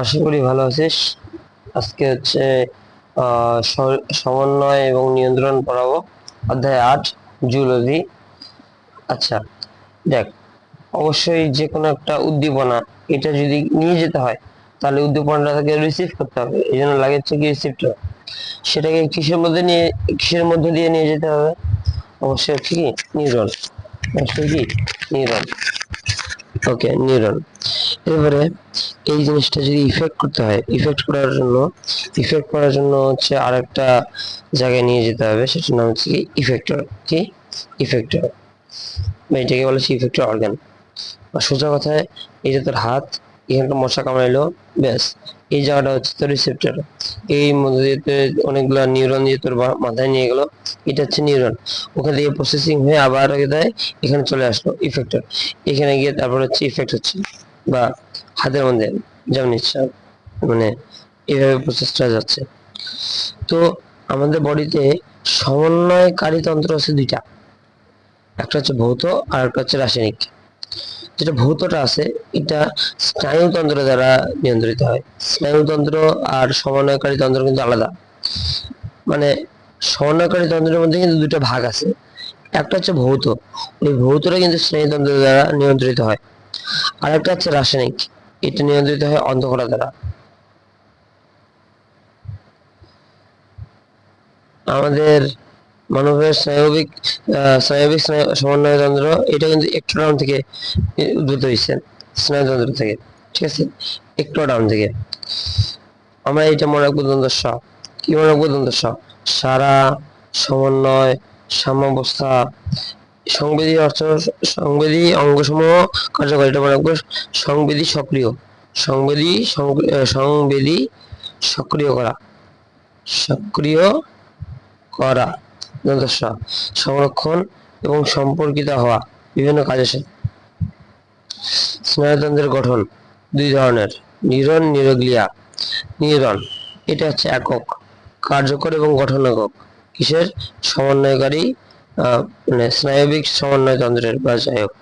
আশা করি ভালো আছিস। আজকে হচ্ছে সমন্বয় এবং নিয়ন্ত্রণ পড়াবো অধ্যায় আট জুলজি আচ্ছা দেখ, অবশ্যই যে কোনো একটা উদ্দীপনা, এটা যদি নিয়ে যেতে হয়, তাহলে উদ্দীপনাটাকে রিসিভ করতে হবে। এই জন্য লাগে হচ্ছে কি রিসিপ্টর সেটাকে কিসের মধ্যে নিয়ে, কিসের মধ্যে দিয়ে নিয়ে যেতে হবে? অবশ্যই হচ্ছে কি, নিউরন। অবশ্যই কি, নিউরন। ওকে, নিউরন। এবারে এই জিনিসটা যদি ইফেক্ট করতে হয় ইফেক্ট করার জন্য ইফেক্ট করার জন্য হচ্ছে আরেকটা জায়গায় নিয়ে যেতে হবে, সেটার নাম হচ্ছে কি ইফেক্টর কি ইফেক্টর এটাকে বলে ইফেক্টর অর্গান আর সোজা কথায় এই যে তোর হাত এখানটা মশা কামড়াইলো, ব্যাস। এই জায়গাটা হচ্ছে তোর রিসেপ্টর এই মধ্যে অনেকগুলো নিউরন দিয়ে তোর বা- মাথায় নিয়ে গেলো, এটা হচ্ছে নিউরন ওখান থেকে প্রসেসিং হয়ে আবার দেয়, এখানে চলে আসলো ইফেক্টর এখানে গিয়ে তারপর হচ্ছে ইফেক্ট হচ্ছে। বা হাতের মধ্যে যেমন ইচ্ছা মানে এইভাবে প্রসেসটা যাচ্ছে। তো আমাদের বডিতে সমন্বয়কারী তন্ত্র আছে দুইটা। একটা হচ্ছে ভৌত আর একটা হচ্ছে রাসায়নিক। যেটা ভৌতটা আছে, এটা স্নায়ুতন্ত্র দ্বারা নিয়ন্ত্রিত হয়। স্নায়ুতন্ত্র আর সমন্বয়কারী তন্ত্র কিন্তু আলাদা। মানে সমন্বয়কারী তন্ত্রের মধ্যে কিন্তু দুটো ভাগ আছে। একটা হচ্ছে ভৌত। ওই ভৌতটা কিন্তু স্নায়ুতন্ত্র দ্বারা নিয়ন্ত্রিত হয়। আর একটা হচ্ছে রাসায়নিক। এটা নিয়ন্ত্রিত হয় অন্ধকরা দ্বারা। আমাদের মানবের স্নায়বিক স্নায়বিক স্নায়ু সমন্বয়তন্ত্র এটা কিন্তু একটোডাউন থেকে উদ্ভূত হয়েছে স্নায়ুতন্ত্র থেকে, ঠিক আছে? একটোডাউন থেকে। আমরা এটা মনে রাখব দ্বন্দ্ব কি মনে রাখব দ্বন্দ্ব সারা সমন্বয়, সাম্যাবস্থা সংবেদী অর্থ সংবেদী অঙ্গসমূহ কার্যকর এটা মনে রাখব সংবেদী সক্রিয় সংবেদী সংবেদী সক্রিয় করা। সক্রিয় করা দন্তস্ব সংরক্ষণ এবং সম্পর্কিত হওয়া, বিভিন্ন কাজের সাথে স্নায়ুতন্ত্রের গঠন, দুই ধরনের। নিউরন নিউরোগ্লিয়া নিউরন এটা হচ্ছে একক। কার্যকর এবং গঠন একক কিসের? সমন্বয়কারী মানে স্নায়বিক সমন্বয়তন্ত্রের বা যাই হোক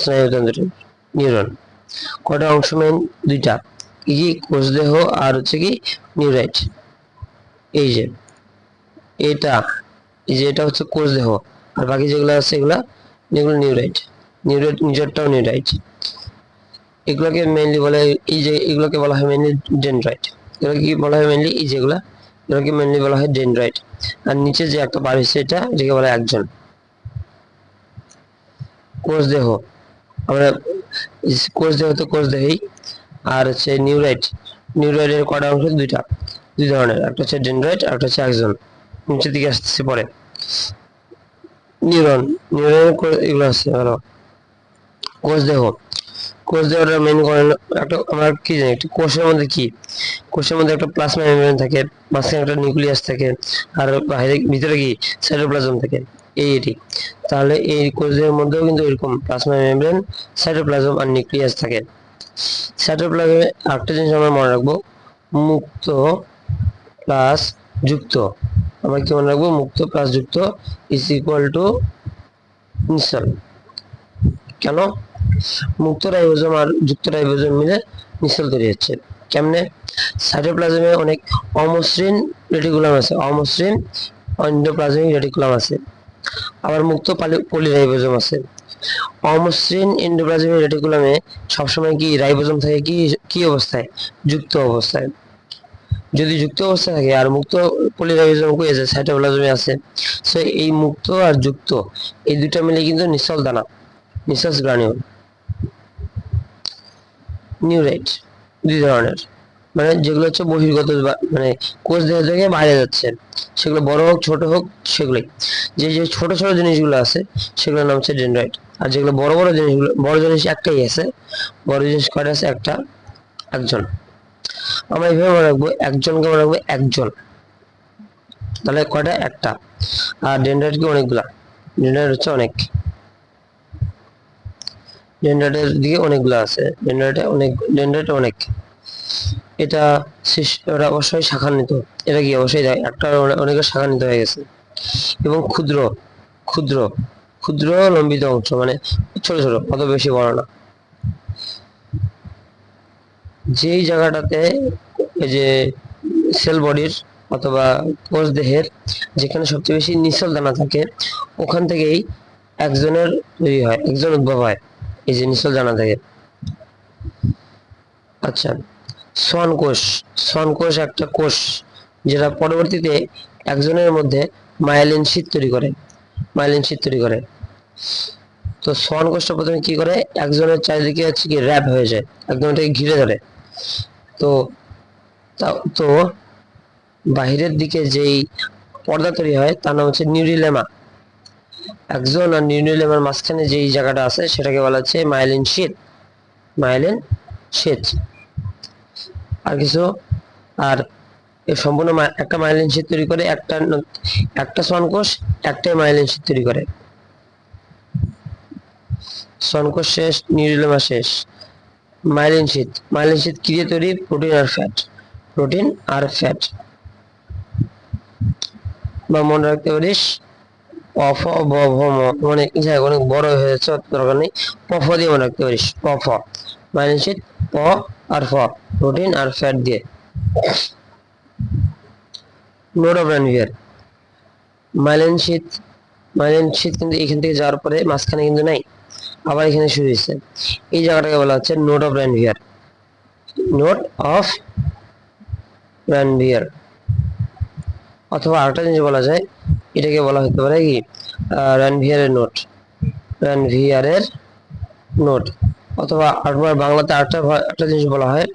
স্নায়ুতন্ত্রের নিউরন। কটা অংশ মেন দুইটা। কি কোষদেহ আর হচ্ছে কি নিউরাইট। এই যে, এটা, এই যে এটা হচ্ছে কোষ দেহ আর বাকি যেগুলো আছে এগুলা, যেগুলো নিউরাইট। নিউরাইট নিজেরটাও নিউরাইট। এগুলোকে মেইনলি বলে, এই যে এগুলোকে বলা হয় মেইনলি ডেনড্রাইট এগুলোকে কি বলা হয় মেইনলি এই যেগুলা এগুলোকে মেইনলি বলা হয় ডেনড্রাইট আর নিচে যে একটা বার হচ্ছে এটা এটাকে বলা একজন। কোষ দেহ। আমরা কোষ দেহ তো কোষ দেহেই। আর হচ্ছে নিউরাইট নিউরাইটের কটা অংশ দুইটা, দুই ধরনের। একটা হচ্ছে ডেনড্রাইট আর একটা হচ্ছে একজন নিচের দিকে আসতেছে পরে। নিউরন। নিউরন এগুলো আছে, ভালো। কোষ দেহ। কোষ দেওয়াটা মেন করেন একটা আমরা কি জানি, একটা কোষের মধ্যে কি? কোষের মধ্যে একটা প্লাজমা মেমব্রেন থাকে, মাঝখানে একটা নিউক্লিয়াস থাকে, আর বাইরে ভিতরে কি? সাইটোপ্লাজম থাকে, এই এটি। তাহলে এই কোষ দেহের মধ্যেও কিন্তু এরকম প্লাজমা মেমব্রেন সাইটোপ্লাজম আর নিউক্লিয়াস থাকে। সাইটোপ্লাজমে আরেকটা জিনিস আমরা মনে রাখব, মুক্ত প্লাস যুক্ত। আমরা কি মনে রাখব? মুক্ত প্লাস যুক্ত ইজ ইকুয়াল টু নিশ্চল কেন? মুক্ত রাইবোজোম আর যুক্ত রাইবোজোম মিলে নিশ্চল তৈরি হচ্ছে। কেমনে? সাইটোপ্লাজমে অনেক অমসৃণ রেটিকুলাম আছে। অমসৃণ এন্ডোপ্লাজমিক রেটিকুলাম আছে। আবার মুক্ত পলিরাইবোজোম আছে। অমসৃণ এন্ডোপ্লাজমিক রেটিকুলামে সবসময় কি রাইবোজোম থাকে কি কি অবস্থায়? যুক্ত অবস্থায়। যদি যুক্ত অবস্থা থাকে আর মুক্ত পলিরাইজম কই আছে? সাইটোপ্লাজমে আছে। সো এই মুক্ত আর যুক্ত, এই দুটো মিলে কিন্তু নিশ্চল দানা। নিশ্বাস গ্রানিউল নিউরাইট দুই ধরনের। মানে যেগুলো হচ্ছে বহির্গত মানে কোষ দেহ থেকে বাইরে যাচ্ছে। সেগুলো বড় হোক, ছোট হোক, সেগুলোই। যে যে ছোট ছোট জিনিসগুলো আছে, সেগুলোর নাম হচ্ছে ডেন্ড্রাইট আর যেগুলো বড় বড় জিনিসগুলো, বড় জিনিস একটাই আছে, বড় জিনিস কয়টা আছে? একটা, একজন। আমরা এইভাবে মনে রাখব, একজনকে মনে রাখব একজন। তাহলে কয়টা? একটা। আর ডেন্ড্রাইট কি অনেকগুলা? ডেন্ড্রাইট হচ্ছে অনেক। ডেন্ড্রাইটের দিকে অনেকগুলো আছে। ডেন্ড্রাইটে অনেক ডেন্ড্রাইটে অনেক। এটা ওটা অবশ্যই শাখান্বিত। এটা কি? অবশ্যই দেয় একটা অনে- অনেকের শাখান্বিত হয়ে গেছে। এবং ক্ষুদ্র ক্ষুদ্র ক্ষুদ্র লম্বিত অংশ মানে ছোট ছোট, অত বেশি বড় না। যেই জায়গাটাতে এই যে সেল বডির অথবা কোষ দেহের যেখানে সবচেয়ে বেশি নিচল দানা থাকে, ওখান থেকেই একজনের তৈরি হয়, একজন উদ্ভব হয়। এই যে জানা থাকে। আচ্ছা সোয়ান কোষ সোয়ান কোষ একটা কোষ যেটা পরবর্তীতে একজনের মধ্যে মায়ালিন শীত তৈরি করে মায়ালিন শীত তৈরি করে। তো সোয়ান কোষটা প্রথমে কি করে? একজনের চারিদিকে হচ্ছে কি র্যাপ হয়ে যায়, একদম এটাকে ঘিরে ধরে। তো তো বাহিরের দিকে যেই পর্দা তৈরি হয়, তার নাম হচ্ছে নিউরিলেমা একজন আর নিউরিলেমার মাঝখানে যেই জায়গাটা আছে, সেটাকে বলা হচ্ছে মাইলিন শীত মাইলিন শীত আর কিছু, আর সম্পূর্ণ একটা মাইলিন শীত তৈরি করে, একটা একটা শ্বানকোষ একটাই মাইলিন শীত তৈরি করে। শ্বানকোষ শেষ নিউরিলেমা শেষ। মাইলিন শীত মাইলিন শীত কি দিয়ে তৈরি? প্রোটিন আর ফ্যাট প্রোটিন আর ফ্যাট বা মনে রাখতে পারিস ভ মানে অনেক বড় হয়ে যাচ্ছে দরকার নেই পফ দিয়ে মনে রাখতে পারিস প ফ মাইলিন প আর ফ, প্রোটিন আর ফ্যাট দিয়ে। এখান থেকে যাওয়ার পরে মাঝখানে কিন্তু নাই। আবার এখানে শুরু হয়েছে। এই জায়গাটাকে বলা হচ্ছে node of Ranvier node of Ranvier অথবা আরেকটা জিনিস বলা যায় এটাকে বলা হতে পারে কি? র্যানভিয়ারের নোট রানভিয়ারের নোট অথবা আরেকবার বাংলাতে ভা- একটা জিনিস বলা হয়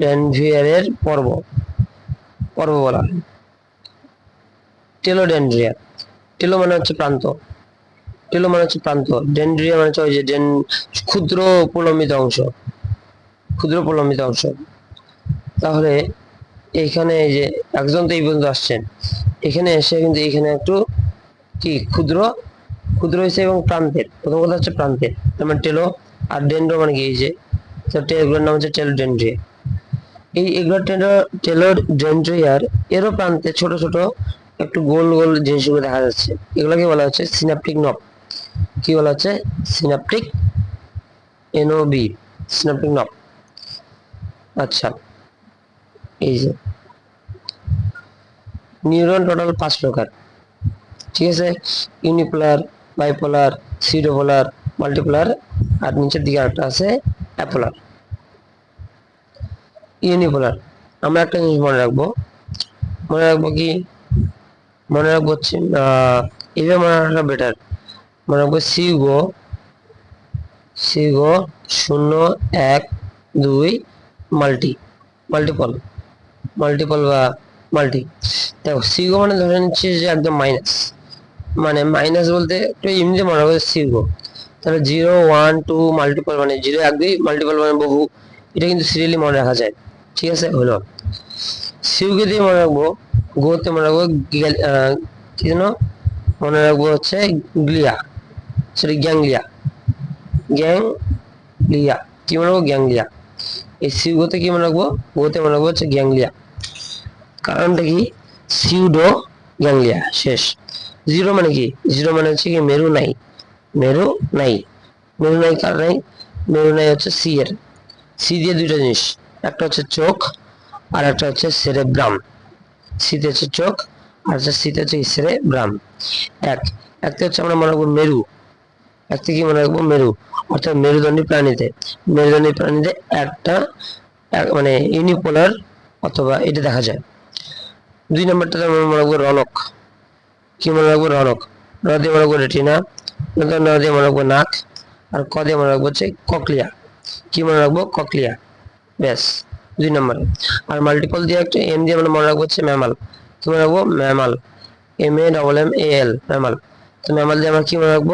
র্যানভিয়ারের পর্ব। পর্ব বলা হয়। টেলোডেন্ড্রিয়া টেলো মানে হচ্ছে প্রান্ত। টেলো মানে হচ্ছে প্রান্ত। ডেন্ড্রিয়া মানে হচ্ছে ওই যে ডেন ক্ষুদ্র প্রলম্বিত অংশ। ক্ষুদ্র প্রলম্বিত অংশ। তাহলে এইখানে এই যে একজন তো এই পর্যন্ত আসছেন। এখানে এসে কিন্তু এখানে একটু কি, ক্ষুদ্র? ক্ষুদ্র হয়েছে এবং প্রান্তের। প্রথম কথা হচ্ছে প্রান্তের। তার মানে টেলো আর ডেন্ড্রো মানে কি এই যে? এগুলোর নাম হচ্ছে টেলোডেন্ড্রিয়া এই এগুলো টেলো টেলোডেন্ড্রিয়ার এরও প্রান্তে ছোট ছোট একটু গোল গোল জিনিসগুলো দেখা যাচ্ছে। এগুলোকে বলা হচ্ছে সিনাপটিক নব। কি বলা হচ্ছে? সিনাপটিক এনওবি সিনাপটিক নব। আচ্ছা। এই যে। নিউরন টোটাল পাঁচ প্রকার। ঠিক আছে? ইউনিপোলার বাইপোলার সিরোপোলার মাল্টিপোলার আর নিচের দিকে একটা আছে অ্যাপোলার ইউনিপোলার আমরা একটা জিনিস মনে রাখব। মনে রাখব কি? মনে রাখব হচ্ছে আহ, এইভাবে মনে রাখা বেটার মনে রাখব সিগো সিগো শূন্য এক দুই মাল্টি মাল্টিপল মাল্টিপল বা মাল্টি দেখো সিগো মানে ধরে নিচ্ছি যে একদম মাইনাস মানে মাইনাস বলতে একটু এমনিতে মনে রাখব সিগো তাহলে জিরো ওয়ান টু মাল্টিপল মানে জিরো এক, দুই মাল্টিপল মানে বহু। এটা কিন্তু সিরিয়ালি মনে রাখা যায়। ঠিক আছে? হলো। সিউকে দিয়ে মনে রাখব গোতে মনে রাখব কি যেন? মনে রাখব হচ্ছে গ্লিয়া সরি গ্যাংলিয়া গ্যাংলিয়া কি মনে রাখব? গ্যাংলিয়া এই সিউগোতে কি মনে রাখব? গোতে মনে রাখব হচ্ছে গ্যাংলিয়া কারণটা কি? সিউডো গ্যাংলিয়া শেষ। জিরো মানে কি? জিরো মানে হচ্ছে কি মেরু নাই। মেরু নাই। মেরু নাই কার নাই? মেরু নাই হচ্ছে সি এর। সি দিয়ে দুইটা জিনিস। একটা হচ্ছে চোখ, আর একটা হচ্ছে সেরেব্রাম সিতে হচ্ছে চোখ, আর হচ্ছে সিতে হচ্ছে সেরেব্রাম এক। একটা হচ্ছে আমরা মনে রাখব মেরু। একটা কি মনে রাখব? মেরু। অর্থাৎ মেরুদণ্ডী প্রাণীতে। মেরুদণ্ডী প্রাণীতে একটা, এক- মানে ইউনিপোলার অথবা এটা দেখা যায়। দুই নম্বরটা আমরা মনে রাখব রনক। কি মনে রাখব? রনক। র দিয়ে মনে রাখব রেটিনা। ন দিয়ে মনে রাখব নাক। আর ক দিয়ে মনে রাখব হচ্ছে ককলিয়া। কি মনে রাখব? ককলিয়া। ব্যাস, দুই নম্বরে। আর মাল্টিপল দিয়ে একটা এম দিয়ে আমরা মনে রাখব হচ্ছে ম্যামাল। কি মনে রাখব? Mammal. M A double M A L mammal. তো ম্যামাল দিয়ে আমরা কি মনে রাখব?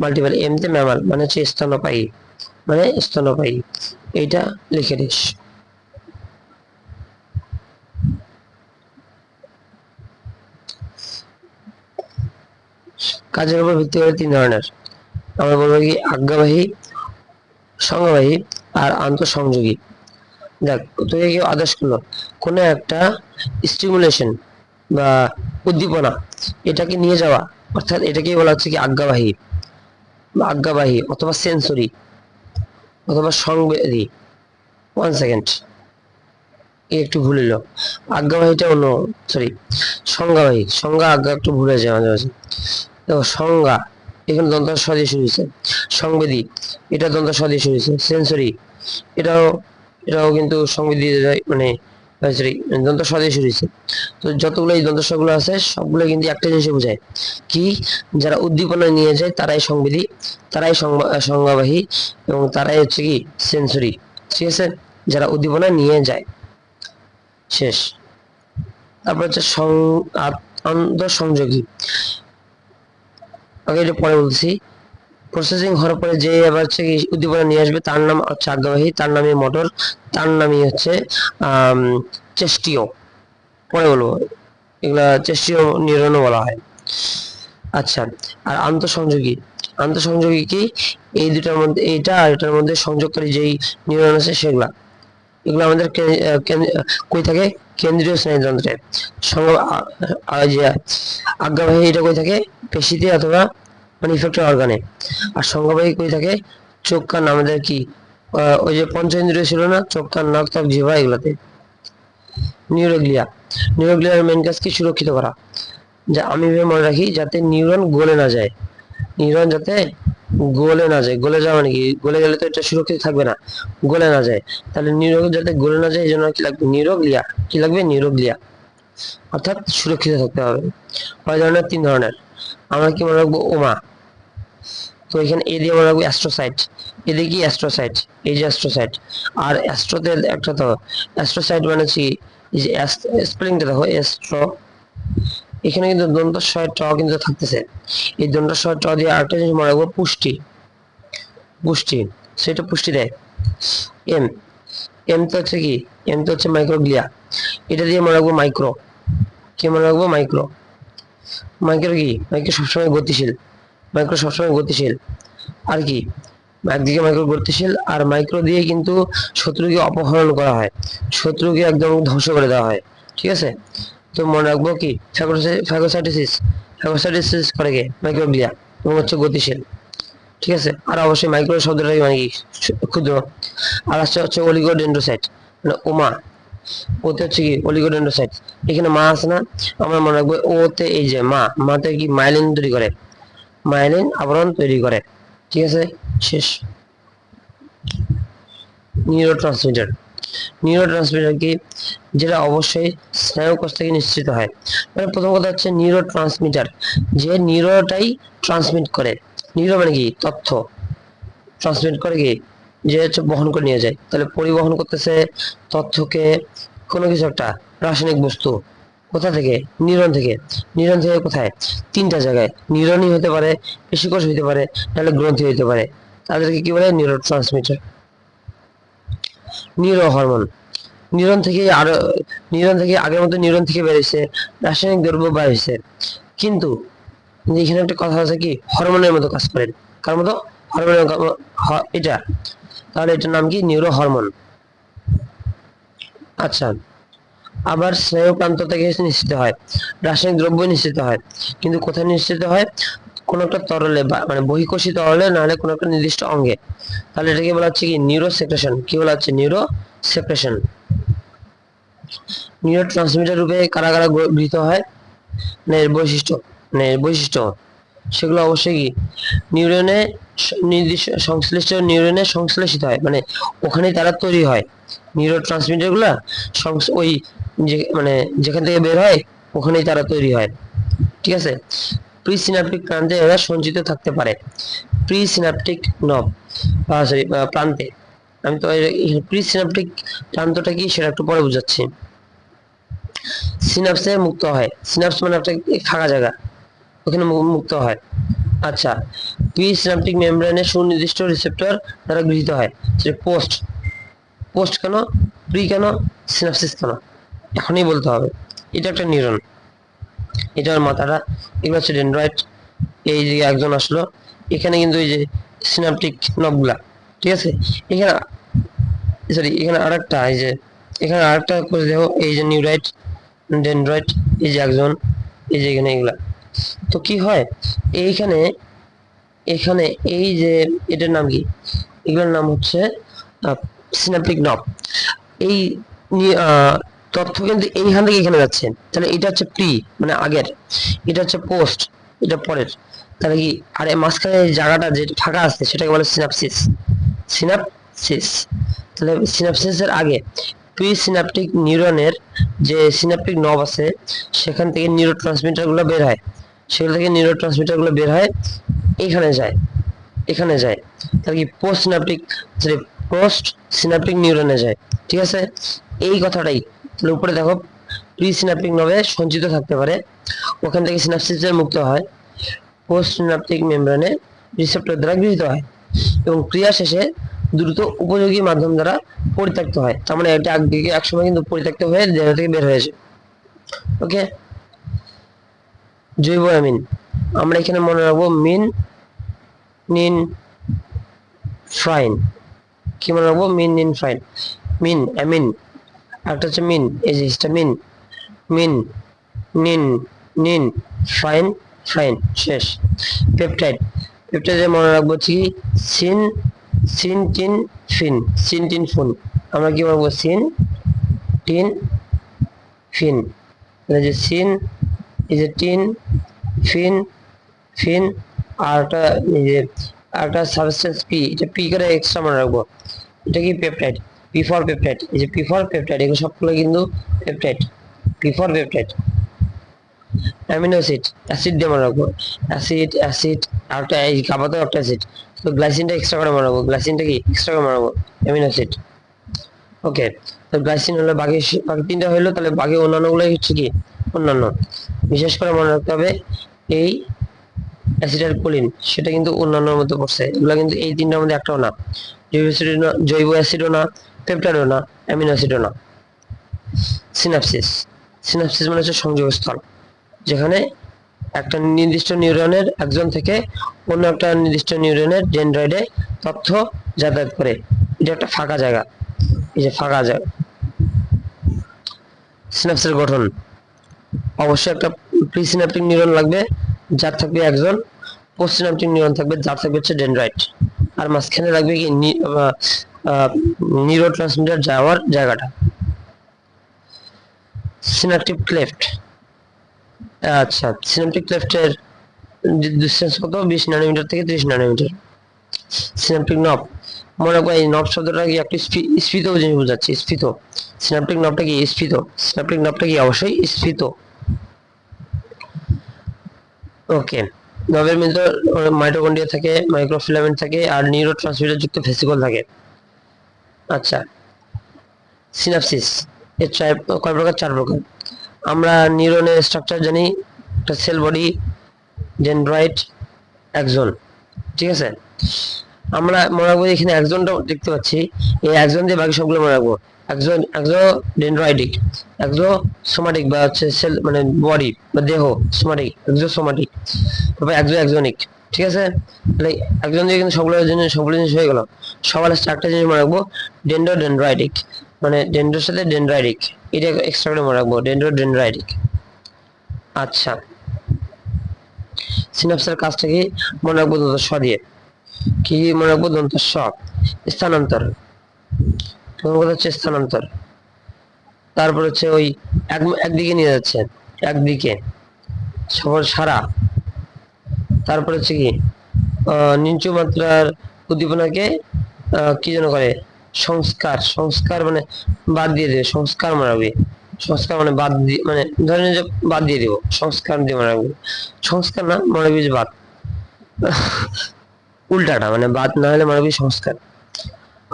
মাল্টিপল এম তে ম্যামাল মানে হচ্ছে স্তন্যপায়ী। মানে স্তন্যপায়ী। এইটা লিখে দিস কাজের উপর ভিত্তি করে তিন ধরনের। আমরা বলব কি আজ্ঞাবাহী সংজ্ঞাবাহী আর আন্তঃসংযোগী। দেখ, তোকে কেউ আদেশ করল, কোনো একটা স্টিমুলেশন বা উদ্দীপনা এটাকে নিয়ে যাওয়া, অর্থাৎ এটাকে বলা হচ্ছে কি আজ্ঞাবাহী বা আজ্ঞাবাহী অথবা সেন্সরি অথবা সংবেদী। ওয়ান সেকেন্ড এ একটু ভুল হলো। আজ্ঞাবাহীটা অন্য সরি সংজ্ঞাবাহী সংজ্ঞা আজ্ঞা একটু ভুলে যায় মাঝে মাঝে। দেখো সংজ্ঞা, এখানে দন্ত সদৃশ হয়েছে সংবেদী এটা দন্ত সদৃশ হয়েছে সেন্সরি এটাও এটাও কিন্তু সংবেদী মানে সরি দন্ত সদৃশ হয়েছে তো যতগুলো এই দন্তস্বগুলো আছে, সবগুলো কিন্তু একটা জিনিস বোঝায়। কি? যারা উদ্দীপনা নিয়ে যায়, তারাই সংবেদী তারাই সংজ্ঞাবাহী এবং তারাই হচ্ছে কি? সেন্সরি ঠিক আছে? যারা উদ্দীপনা নিয়ে যায়। শেষ। তারপর হচ্ছে সং আন্তঃসংযোগী। আগে এটা পরে বলছি। প্রসেসিং হওয়ার পরে যে আবার হচ্ছে উদ্দীপনা নিয়ে আসবে তার নাম হচ্ছে আজ্ঞাবাহী তার নামই মোটর তার নামই হচ্ছে আম, চেষ্টীয়। পরে বলব। এগুলা চেষ্টীয় নিউরনও বলা হয়। আচ্ছা আর আন্তঃসংযোগী। আন্তঃসংযোগী কি? এই দুটার মধ্যে এইটা আর এটার মধ্যে সংযোগকারী যেই নিউরন আছে সেগুলা। এগুলো আমাদের কই থাকে? কেন্দ্রীয় স্নায়ুতন্ত্রে। আজ্ঞাবাহী এটা কই থাকে? পেশিতে অথবা ইফেক্টর অর্গানে আর সংজ্ঞাবাহী কই থাকে? চোখ, কান আমাদের কি? ওই যে পঞ্চ ইন্দ্রিয় ছিল না? চোখ, কান, নাক ত্বক জিহ্বা এগুলাতে। নিউরোগ্লিয়া। নিউরোগ্লিয়ার মেন কাজ কি? সুরক্ষিত করা। যা আমি মনে রাখি যাতে নিউরন গলে না যায়। নিউরন যাতে গলে না যায়, গলে যাওয়া মানে কি গলে গেলে তো এটা সুরক্ষিত থাকবে না, গলে না যায়। তাহলে নিউরো যাতে গলে না যায়, এই জন্য কি লাগবে? নিউরোগ্লিয়া কি লাগবে? নিউরোগ্লিয়া অর্থাৎ সুরক্ষিত থাকতে হবে। কয় ধরনের, তিন ধরনের। আমরা কি মনে রাখব? ওমা। তো এখানে এ দিয়ে মনে রাখব অ্যাস্ট্রোসাইট। এদিকে কি? অ্যাস্ট্রোসাইট। এই যে অ্যাস্ট্রোসাইট। আর অ্যাস্ট্রোতে একটা তো, অ্যাস্ট্রোসাইট মানে কি, এই যে স্পেলিংটা দেখো, অ্যাস্ট্রো এখানে কিন্তু দন্ত ছয় ট কিন্তু থাকতেছে। এই দন্ত ছয় ট দিয়ে আরেকটা জিনিস মনে রাখব, পুষ্টি। পুষ্টি, সেটা পুষ্টি দেয়। এম এম তো হচ্ছে কি? এম তো হচ্ছে মাইক্রোগ্লিয়া এটা দিয়ে মনে রাখব মাইক্রো কি মনে রাখব? মাইক্রো মাইক্রো কি? মাইক্রো সবসময় গতিশীল। মাইক্রো সবসময় গতিশীল। আর কি? একদিকে মাইক্রো গতিশীল আর মাইক্রো দিয়ে কিন্তু শত্রুকে অপহরণ করা হয়। শত্রুকে একদম ধ্বংস করে দেওয়া হয়। ঠিক আছে? তো মনে রাখব কি? ফ্যাগোসাইটিসিস ফ্যাগোসাইটিসিস করে কে? মাইক্রোগ্লিয়া, এবং হচ্ছে গতিশীল। ঠিক আছে? আর অবশ্যই মাইক্রো শব্দটাই মানে কি? ক্ষুদ্র। আর আসছে হচ্ছে অলিগোডেন্ড্রোসাইট মানে ওমা। ওতে হচ্ছে কি? অলিগোডেন্ড্রোসাইট। এখানে মা আছে না? আমরা মনে রাখব ওতে এই যে মা, মাতে কি? মাইলিন তৈরি করে। মাইলিন আবরণ তৈরি করে। ঠিক আছে? শেষ। নিউরো ট্রান্সমিটার নিউরো ট্রান্সমিটার কি যেটা অবশ্যই স্নায়ুকোষ থেকে নিশ্চিত হয়। মানে প্রথম কথা হচ্ছে নিউরো ট্রান্সমিটার যে নিউরোটাই ট্রান্সমিট করে। নিউরো মানে কি? তথ্য। ট্রান্সমিট করে কি? যে হচ্ছে বহন করে নিয়ে যায়। তাহলে পরিবহন করতেছে তথ্যকে কোনো কিছু একটা, রাসায়নিক বস্তু। কোথা থেকে? নিউরন থেকে। নিউরন থেকে কোথায়? তিনটা জায়গায়। নিউরনই হতে পারে পেশিকোষ হতে পারে, নাহলে গ্রন্থি হতে পারে। তাদেরকে কি বলে? Neurotransmitter neurohormone neuron থেকে আরও নিউরন থেকে আগের মতো নিউরন থেকে বেরিয়েছে, রাসায়নিক দ্রব্য বার হয়েছে কিন্তু এখানে একটা কথা আছে কি? হরমোনের মতো কাজ করেন কার মতো? হরমোনের এটা। তাহলে এটার নাম কি? নিউরো হরমোন আচ্ছা আবার স্নায়ু প্রান্ত থেকে নিশ্চিত হয়। রাসায়নিক দ্রব্য নিশ্চিত হয়। কিন্তু কোথায় নিশ্চিত হয়? কোন একটা তরলে মানে বহিকোষী তরলে নাহলে কোনো একটা নির্দিষ্ট অঙ্গে। তাহলে এটাকে বলা হচ্ছে কি? নিউরো সেক্রেশন কি বলা হচ্ছে? নিউরো সেক্রেশন নিউরো ট্রান্সমিটার রূপে কারা কারা গৃহীত হয়? মানে এর বৈশিষ্ট্য মানে এর বৈশিষ্ট্য। সেগুলো অবশ্যই কি? নিউরনে নির্দিষ্ট সংশ্লিষ্ট নিউরনে সংশ্লেষিত হয়। মানে ওখানেই তারা তৈরি হয়। নিউরো ট্রান্সমিটারগুলা ওই যে মানে যেখান থেকে বের হয়, ওখানেই তারা তৈরি হয়। ঠিক আছে? প্রি সিনাপটিক প্রান্তে এরা সঞ্চিত থাকতে পারে। প্রি সিনাপটিক নব সরি প্রান্তে। আমি তো প্রি সিনাপটিক প্রান্তটা কি সেটা একটু পরে বুঝাচ্ছি। সিনাপসে মুক্ত হয়। সিনাপস মানে একটা ফাঁকা জায়গা। ওখানে মুক্ত হয়। আচ্ছা প্রি সিনাপটিক মেমব্রেনে সুনির্দিষ্ট রিসেপ্টর দ্বারা গৃহীত হয়। সেটা পোস্ট পোস্ট কেন? প্রি কেন? সিনাপসিস কেন? এখনই বলতে হবে। এটা একটা নিউরন। এটার মাথাটা এগুলো হচ্ছে ডেন্ড্রয়েড এই যে একজন আসলো, এখানে কিন্তু এই যে সিনাপটিক নবগুলা ঠিক আছে? এখানে সরি এখানে আরেকটা, এই যে, এখানে আরেকটা করে দেখো, এই যে নিউরাইট ডেন্ড্রয়েড এই যে একজন, এই যে এখানে এগুলা। তো কি হয়? এইখানে, এখানে এই যে, এটার নাম কি? এগুলোর নাম হচ্ছে সিনাপটিক নব এই তথ্য কিন্তু এইখান থেকে এখানে যাচ্ছে। তাহলে এটা হচ্ছে প্রি মানে আগের। এটা হচ্ছে পোস্ট এটা পরের। তাহলে কি আর এই মাঝখানে জায়গাটা যে ফাঁকা আছে, সেটাকে বলে সিনাপসিস সিনাপসিস তাহলে সিনাপসিসের আগে প্রি সিনাপটিক নিউরনের যে সিনাপটিক নব আছে, সেখান থেকে নিউরো গুলো বের হয়। সেগুলো থেকে নিউরো গুলো বের হয়, এখানে যায় এখানে যায়। তাহলে কি postsynaptic sorry postsynaptic নিউরনে যায়। ঠিক আছে? এই কথাটাই। উপরে দেখো প্রি সিনাপটিক নবে সঞ্চিত থাকতে পারে। ওখান থেকে সিনাপসিসের মুক্ত হয়। পোস্ট সিনাপটিক মেমব্রেনে রিসেপ্টর দ্বারা গৃহীত হয় এবং ক্রিয়া শেষে দ্রুত উপযোগী মাধ্যম দ্বারা পরিত্যক্ত হয়। তার মানে এটা একদিকে একসময় কিন্তু পরিত্যক্ত হয়ে দেহ থেকে বের হয়েছে ওকে জৈব অ্যামিন। আমরা এখানে মনে রাখব মিন, নিন ফ্রাইন কি মনে রাখব? মিন, নিন ফ্রাইন মিন, অ্যামিন। একটা হচ্ছে মিন, এই যে হিস্টামিন মিন নিন নিন, ফাইন ফাইন, শেষ। পেপটাইড, পেপটাইডে মনে রাখব হচ্ছে কি, সিন সিন, টিন, ফিন, সিন, টিন, ফুন। আমরা কি বলব? সিন, টিন, ফিন। যে সিন, এই যে টিন, ফিন ফিন, আর একটা এই যে একটা সাবস্টেন্স পি, এটা পি করে এক্সট্রা মনে রাখব। এটা কি পেপটাইড? পি ফর পেপটাইড এই যে পি ফর পেপটাইড এগুলো সবগুলো কিন্তু peptide P for peptide amino acid acid দিয়ে মনে রাখব অ্যাসিড অ্যাসিড আর একটা এই কাবাতেও একটা অ্যাসিড তো গ্লাইসিনটা এক্সট্রা করে মনে রাখব গ্লাইসিনটা কি? এক্সট্রা করে মনে রাখব অ্যামিনো অ্যাসিড ওকে তো গ্লাইসিন হলো বাকি বাকি তিনটা হলো তাহলে বাকি অন্যান্যগুলো হচ্ছে কি? অন্যান্য। বিশেষ করে মনে রাখতে হবে, এই অ্যাসিডাল কোলিন সেটা কিন্তু অন্যান্যর মধ্যে পড়ছে। এগুলো কিন্তু এই তিনটার মধ্যে একটাও না। জৈব অ্যাসিডও না জৈব অ্যাসিডও না। পেপটাইডও না অ্যামিনো অ্যাসিডও না সিনাপসিস। সিনাপসিস মানে হচ্ছে সংযোগস্থল, যেখানে একটা নির্দিষ্ট নিউরনের একজন থেকে অন্য একটা নির্দিষ্ট নিউরনের ডেন্ড্রয়েডে তথ্য যাতায়াত করে। এটা একটা ফাঁকা জায়গা। এই যে ফাঁকা জায়গা। সিনাপসের গঠন। অবশ্যই একটা প্রিসিনাপটিক নিউরন লাগবে, যার থাকবে একজন পোস্টসিনাপটিক নিউরন থাকবে, যার থাকবে হচ্ছে ডেন্ড্রাইট আর মাঝখানে লাগবে কি নিউরো ট্রান্সমিটার যাওয়ার জায়গাটা। সিনাপটিক ক্লেফট আচ্ছা সিনাপটিক ক্লেফটের ডিস্টেন্স কত? বিশ ন্যানোমিটার থেকে ত্রিশ ন্যানোমিটার সিনাপটিক নব মনে রাখব এই নব শব্দটা কি একটু স্ফী- স্ফীত জিনিস বোঝাচ্ছে, স্ফীত। সিনাপটিক নবটা কি স্ফীত? সিনাপটিক নবটা কি অবশ্যই স্ফীত। ওকে নবের মধ্যে মাইটোকন্ড্রিয়া থাকে মাইক্রোফিলামেন্ট থাকে, আর নিউরো যুক্ত ভেসিকল থাকে। আচ্ছা। সিনাপসিস এর চার, কয় প্রকার? চার প্রকার। আমরা নিউরনের স্ট্রাকচার জানি, একটা সেল বডি ডেনড্রয়েড একজন ঠিক আছে? আমরা মনে রাখব এখানে একজনটা দেখতে পাচ্ছি। এই একজন দিয়ে বাকি সবগুলো মনে রাখব। একজন একজন ডেনড্রয়েডিক একজন সোমাটিক বা হচ্ছে সেল মানে বডি বা দেহ সোমাটিক একজন সোমাটিক তারপর একজন একজনিক ঠিক আছে? তাহলে একজন দিয়ে কিন্তু সবগুলো জিনিস সবগুলো জিনিস হয়ে গেল। সবার চারটা জিনিস মনে রাখব ডেন্ড্রো ডেনড্রাইডিক মানে ডেন্ড্রোর সাথে ডেনড্রাইডিক এটা এক্সট্রা করে মনে রাখব ডেন্ড্রো ডেনড্রাইডিক আচ্ছা সিনাপসের কাজটা কি? মনে রাখব দন্ত স দিয়ে। কি মনে রাখব? দন্ত স স্থানান্তর। কথা হচ্ছে স্থানান্তর। তারপর হচ্ছে ওই এক, একদিকে নিয়ে যাচ্ছে, একদিকে। সফর সারা। তারপর হচ্ছে কি নিচু মাত্রার উদ্দীপনাকে কি যেন করে? সংস্কার। সংস্কার মানে বাদ দিয়ে দেবে। সংস্কার মারাবে সংস্কার মানে বাদ দিয়ে মানে ধরে নিয়ে বাদ দিয়ে দিব। সংস্কার দিয়ে মারাবে সংস্কার না মারাবি যে বাদ। উল্টাটা মানে বাদ না হলে মারাবি সংস্কার।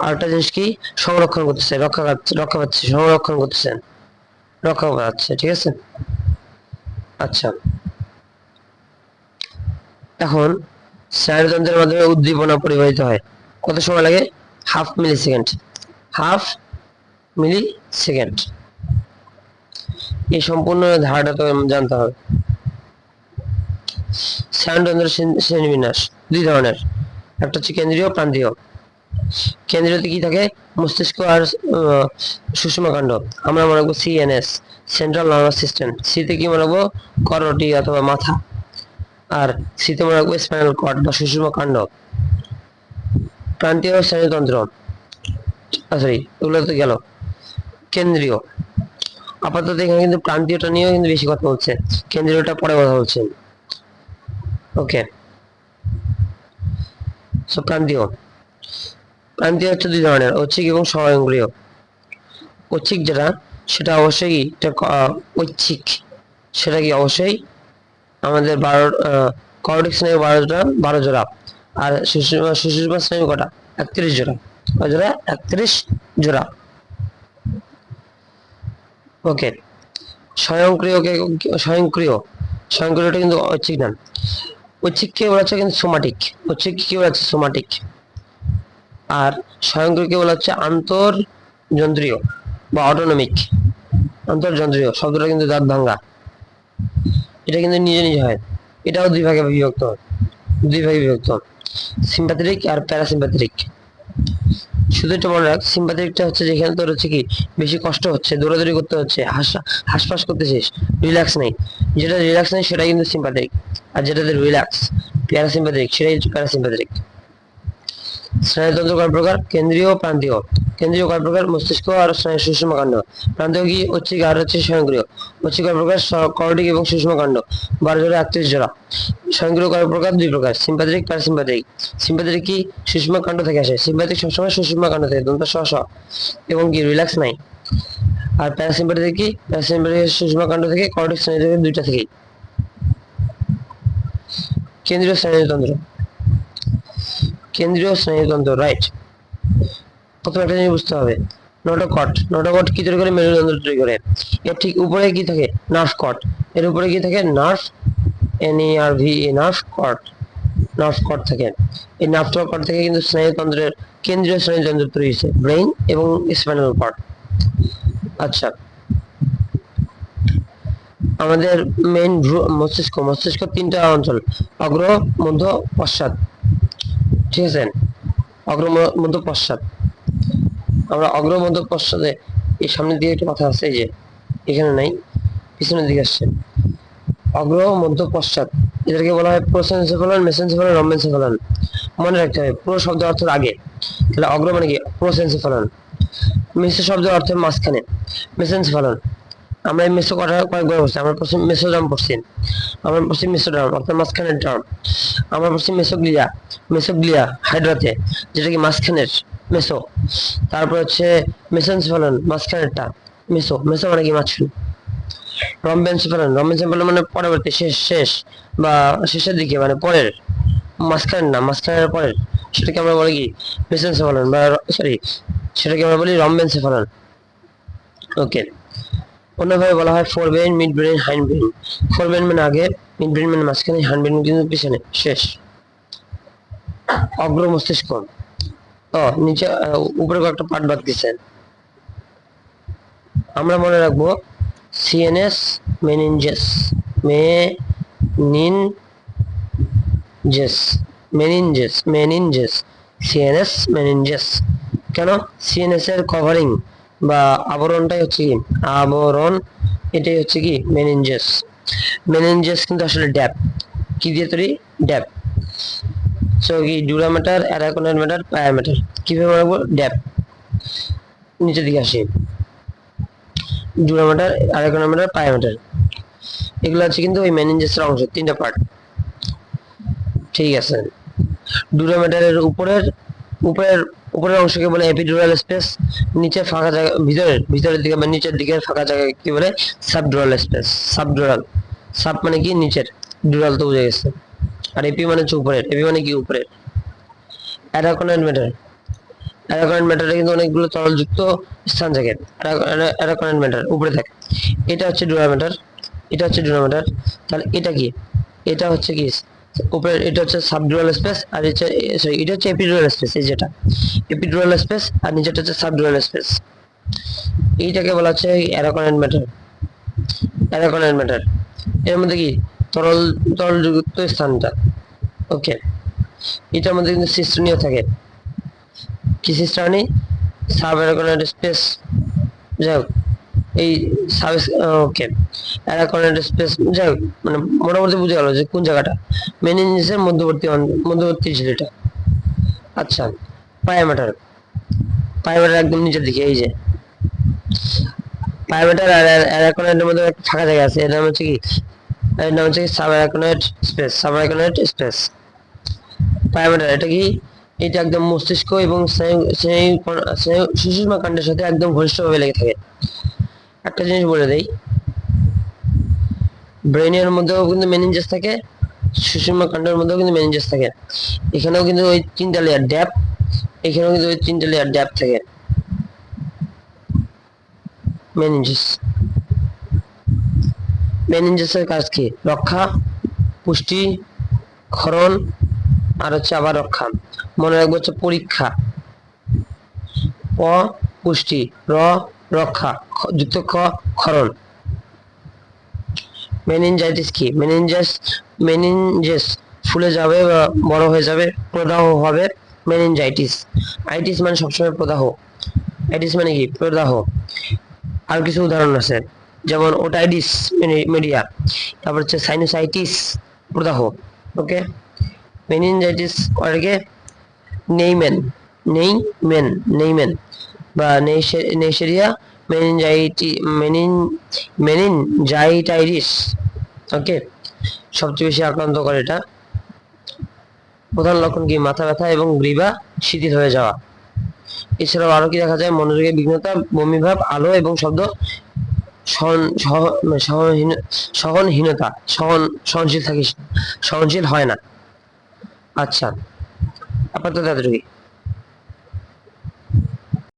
আরেকটা জিনিস কি? সংরক্ষণ করতেছে, রক্ষা রক্ষা পাচ্ছে, সংরক্ষণ করতেছেন রক্ষা পাচ্ছে, ঠিক আছে? আচ্ছা। এখন স্নায়ুতন্ত্রের মাধ্যমে উদ্দীপনা পরিবাহিত হয়। কত সময় লাগে? Half millisecond half millisecond এই সম্পূর্ণ ধারাটা তো জানতে হবে। স্নায়ুতন্ত্রের শ্রেণী- শ্রেণীবিন্যাস, দুই ধরনের। একটা হচ্ছে কেন্দ্রীয়, প্রান্তীয়। কেন্দ্রীয়তে কি থাকে মস্তিষ্ক আর সুষমাকাণ্ড আমরা মনে রাখব সিএনএস সেন্ট্রাল নার্ভাস সিস্টেম সিতে কি মনে রাখব করটি অথবা মাথা। আর সিতে মনে রাখব স্পাইনাল কর্ড বা সুষম কাণ্ড। প্রান্তীয় স্নায়ুতন্ত্র সরি এগুলো তো গেল। কেন্দ্রীয়। আপাতত এখানে কিন্তু প্রান্তীয়টা নিয়েও কিন্তু বেশি কথা বলছে কেন্দ্রীয়টা পরে কথা বলছে। Okay so প্রান্তীয়। প্রান্তীয় হচ্ছে দুই ধরনের, ঐচ্ছিক এবং স্বয়ংক্রিয়। ঐচ্ছিক যেটা, সেটা অবশ্যই ঐচ্ছিক। সেটা কি অবশ্যই আমাদের বারো করডিক স্নায়ু বারোটা, বারো জোড়া। আর সুষুম্না স্নায়ু কটা? একত্রিশ জোড়া। জোড়া? একত্রিশ জোড়া। ওকে। স্বয়ংক্রিয়কে স্বয়ংক্রিয়। স্বয়ংক্রিয়টা কিন্তু ঐচ্ছিক না। ঐচ্ছিক কি বলা হচ্ছে কিন্তু সোমাটিক ঐচ্ছিক কি বলা হচ্ছে সোমাটিক আর স্বয়ংক্রিয়কে বলা হচ্ছে আন্তর্যন্ত্রীয় বা অটোনমিক আন্তর্যন্ত্রীয় শব্দটা কিন্তু দাঁত ভাঙ্গা। এটা কিন্তু নিজে নিজে হয়। এটাও দুই ভাগে বিভক্ত। দুই ভাগে বিভক্ত। সিম্পাথেটিক আর প্যারাসিম্পাথেটিক শুধু এটা মনে রাখ সিম্পাথেটিকটা হচ্ছে যেখানে তোর হচ্ছে কি বেশি কষ্ট হচ্ছে, দৌড়াদৌড়ি করতে হচ্ছে, হাস হাসপাস করতেছিস রিল্যাক্স নেই। যেটা রিল্যাক্স নেই সেটা কিন্তু সিম্পাথেটিক আর যেটাতে রিল্যাক্স প্যারাসিম্পাথেটিক সেটাই হচ্ছে প্যারাসিম্পাথেটিক স্নায়ুতন্ত্র কয় প্রকার কেন্দ্রীয় ও প্রান্তীয়। কেন্দ্রীয় কয় প্রকার মস্তিষ্ক আর স্নায়ু সুষম কাণ্ড। প্রান্তীয় কি? ঐচ্ছিক আর হচ্ছে স্বয়ংক্রিয়। ঐচ্ছিক কয় প্রকার কর্ডিক এবং সুষম কাণ্ড। বারো জোড়া, একত্রিশ জোড়া। স্বয়ংক্রিয় কয় প্রকার দুই প্রকার, সিম্পাথেটিক, প্যারাসিম্পাথেটিক। সিম্পাথেটিক কি? সুষম কাণ্ড থেকে আসে। সিম্পাথেটিক সবসময় সুষম কাণ্ড থেকে, দন্ত স এবং কি? রিল্যাক্স নাই। আর প্যারাসিম্পাথেটিক কি? প্যারাসিম্পাথেটিক সুষম কাণ্ড থেকে কর্ডিক থেকে দুইটা থেকেই। কেন্দ্রীয় স্নায়ুতন্ত্র। কেন্দ্রীয় স্নায়ুতন্ত্র রাইট প্রথমে একটা জিনিস বুঝতে হবে নোটোকট নোটোকট কি তৈরি করে? মেরুদণ্ড তৈরি করে। এর ঠিক উপরে কি থাকে? নার্ভ কট এর উপরে কি থাকে? Nerve N E R V E nerve কট নার্ভ কট থাকে। এই নার্ভ কট থেকে কিন্তু স্নায়ুতন্ত্রের কেন্দ্রীয় স্নায়ুতন্ত্র তৈরি হয়েছে ব্রেইন এবং স্পাইনাল কর্ড আচ্ছা। আমাদের মেইন মস্তিষ্ক মস্তিষ্ক তিনটা অঞ্চল, অগ্র, মধ্য, পশ্চাৎ। ঠিক আছে? অগ্র মধ্য পশ্চাৎ আমরা অগ্র মধ্য পশ্চাতে এই সামনের দিকে একটা কথা আছে যে, এখানে নাই, পিছনের দিকে আসছে। অগ্র মধ্য পশ্চাৎ এদেরকে বলা হয় প্রোসেন্সেফলন, মেসেন্সেফলন রম্বেন্সেফলন মনে রাখতে হবে, পুরো শব্দ অর্থের আগে। তাহলে অগ্র মানে কি? প্রোসেন্সেফলন। মেসো শব্দের অর্থের মাঝখানে। মেসেন্সেফলন। আমরা এই মেসো কটা কয়েকবার পড়ছি আমরা প্রথম মেসোডাম পড়ছি আমরা পড়ছি মেসোডাম অর্থাৎ মাঝখানের ডাম আমরা পড়ছি মেসোগ্লিয়া মেসোগ্লিয়া হাইড্রাতে যেটা কি মাঝখানের মেসো তারপর হচ্ছে মেসেন্সেফলন মাঝখানেরটা মেসো মেসো মানে কি মাঝখানে? রম্বেন্সেফলন রম্বেন্সেফলন মানে পরবর্তী, শেষ শেষ বা শেষের দিকে মানে পরের, মাঝখানের না, মাঝখানের পরের। সেটাকে আমরা বলি কি? মেসেন্সেফলন বা সরি সেটাকে আমরা বলি রম্বেন্সেফলন ওকে অন্যভাবে বলা হয় forebrain midbrain hindbrain forebrain মানে আগে মিড ব্রেন মানে মাঝখানে হাইন্ড ব্রেন কিন্তু পিছনে। শেষ। অগ্র মস্তিষ্ক। ও, নিচে উপরে কয়েকটা পার্ট বাদ দিচ্ছেন আমরা মনে রাখব CNS meninges meninges meninges meninges CNS meninges কেন? সিএনএস এর কভারিং বা আবরণটাই হচ্ছে কি? আবরণ, এটাই হচ্ছে কি? মেনিনজেস মেনিনজেস কিন্তু আসলে ড্যাপ কি দিয়ে তৈরি? ড্যাপ সো কি dura mater arachnoid mater pia mater কীভাবে রাখব ড্যাপ নিচের দিকে আসি। Dura mater arachnoid mater pia mater এগুলো হচ্ছে কিন্তু ওই মেনিনজেসের অংশ, তিনটা পার্ট ঠিক আছে। ডুরা ম্যাটারের উপরের উপরের উপরের অংশকে বলে এপিডুরাল স্পেস নিচে ফাঁকা জায়গা, ভিতরের ভিতরের দিকে বা নিচের দিকের ফাঁকা জায়গা কি বলে? সাবডুরাল স্পেস সাবডুরাল সাব মানে কি? নিচের ডুরাল তো বুঝে গেছে। আর এপি মানে হচ্ছে উপরের এপি মানে কি? উপরের। অ্যারাকোনাইট ম্যাটার। অ্যারাকোনাইট ম্যাটারে কিন্তু অনেকগুলো তরলযুক্ত স্থান থাকে। অ্যারাকোনাইট ম্যাটার, উপরে থাকে। এটা হচ্ছে ডুরা ম্যাটার এটা হচ্ছে ডুরা ম্যাটার তাহলে এটা কি? এটা হচ্ছে কি? উপরে এটা হচ্ছে সাবডুরাল স্পেস আর এটা সরি এটা হচ্ছে এপিডুরাল স্পেস এই যেটা। এপিডুরাল স্পেস আর নিচেটা হচ্ছে সাবডুরাল স্পেস এইটাকে বলা হচ্ছে অ্যারাকোনাইট ম্যাটার। অ্যারাকোনাইট ম্যাটার। এর মধ্যে কি? তরল, তরলযুক্ত স্থানটা। ওকে। এটার মধ্যে কিন্তু সিস্টনীয় থাকে। কি সিস্টানি? সাব অ্যারাকোনাইট স্পেস যাই হোক। এই সাব ওকে। অ্যারাকোনাইট স্পেস যাই মানে মোটামুটি বুঝে গেল যে কোন জায়গাটা। মধ্যবর্তী অঞ্চ- মধ্যবর্তী ছিল এটা। আচ্ছা পায়া ম্যাটার একদম নিচের দিকে, এই যে। পাইভেটের আর অ্যারাকোনেটের মধ্যে একটা ফাঁকা জায়গা আছে, এর নাম হচ্ছে কি? এর নাম হচ্ছে কি? Subarachnoid space subarachnoid space পাইভেটের এটা কি? এটা একদম মস্তিষ্ক এবং স্নায়ু- স্নায়ু সুষুম্না কাণ্ডের সাথে একদম ঘনিষ্ঠভাবে লেগে থাকে। একটা জিনিস বলে দেই। ব্রেনের মধ্যেও কিন্তু মেনিনজাস থাকে সুষুম্না কাণ্ডের মধ্যেও কিন্তু মেনিনজাস থাকে। এখানেও কিন্তু ওই তিনটা লেয়ার ড্যাপ এখানেও কিন্তু ওই তিনটা লেয়ার ড্যাপ থাকে। মেনিনজাস মেনিনজাসের কাজ কি? রক্ষা, পুষ্টি, ক্ষরণ, আর হচ্ছে আবার রক্ষা। মনে রাখব হচ্ছে পরীক্ষা। প, পুষ্টি। র রক্ষা যুক্ত খ ক্ষরণ মেনিনজাইটিস কি? মেনিনজাস মেনিনজেস ফুলে যাবে বা বড় হয়ে যাবে, প্রদাহ হবে মেনিনজাইটিস আইটিস মানে সবসময় প্রদাহ। আইটিস মানে কি? প্রদাহ। আর কিছু উদাহরণ আছে, যেমন ওটাইটিস মিডিয়া তারপর হচ্ছে সাইনোসাইটিস প্রদাহ। ওকে মেনিনজাইটিস অর্গে নেইমেন নেইমেন নেইমেন। বা নেইসেরিয়া মেনিনজাইটি মেনিন মেনিনজাইটাইটিস ওকে সবচেয়ে বেশি আক্রান্ত করে এটা। প্রধান লক্ষণ কি? মাথা ব্যথা এবং গ্রীবা, শিথিল হয়ে যাওয়া। এছাড়াও আরও কি দেখা যায়? মনোযোগের বিঘ্নতা, বমিভাব, আলো এবং শব্দ সহন, সহ- সহনহীন- সহনহীনতা, সহন, সহনশীল থাকিস, সহনশীল হয় না। আচ্ছা আপাতত এতটুকুই।